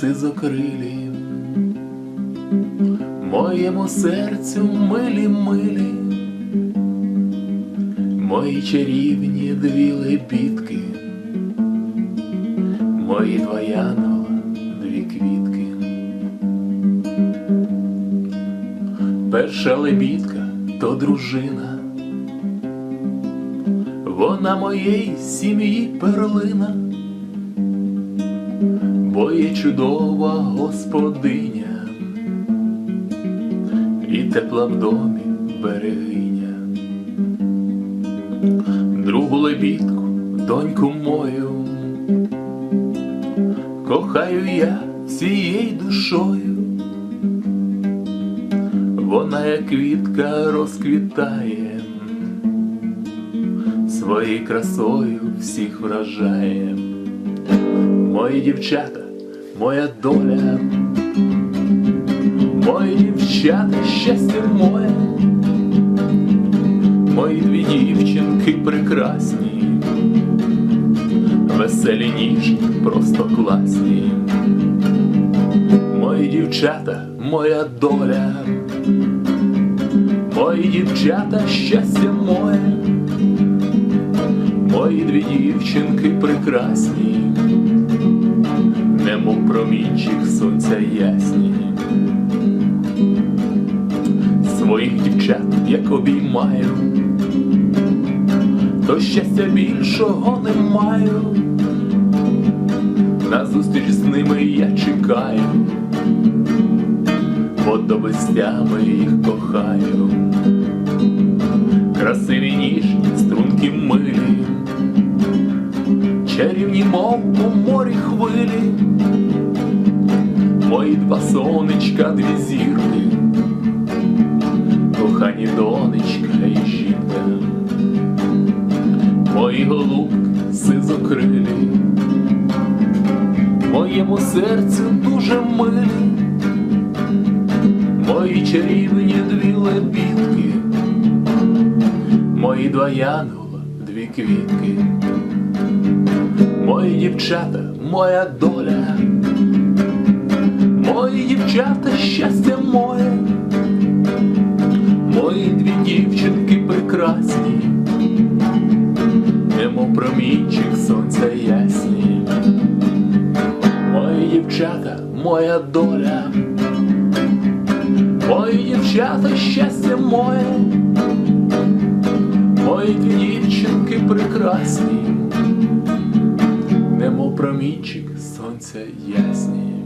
сизокрилі, моєму серцю милі милі, мої чарівні дві лебідки, мої два янгола, дві квітки. Перша лебідка то дружина, вона моєї сім'ї перлина, бо є чудова господиня, і тепла в домі берегиня. Другу лебідку, доньку мою, кохаю я всією душою. Вона, як квітка, розквітає, своєю красою всіх вражає. Мої дівчата, моя доля, мої дівчата, щастя моє, мої дві дівчинки прекрасні, веселі ніжні, просто класні. Мої дівчата, моя доля, мої дівчата, щастя моє, мої дві дівчинки прекрасні, немов промінчик сонця ясні. Своїх дівчат, як обіймаю, то щастя більшого не маю. На зустріч з ними я чекаю, водовестями їх кохаю, красиві ніжні струнки милі, чарівні, мов у морі хвилі, мої два сонечка, дві зірки, кохані донечка і жінка, мої голубки сизокрилі моєму серцю дуже милі, мої чарівні дві лебідки, мої два янгола, дві квітки, мої дівчата, моя доля, мої дівчата, щастя моє, мої дві дівчинки прекрасні, немов промінчик сонця ясні. Мої дівчата, моя доля, мої дівчата, щастя моє, мої дві дівчинки прекрасні, немов промінчик сонця ясні.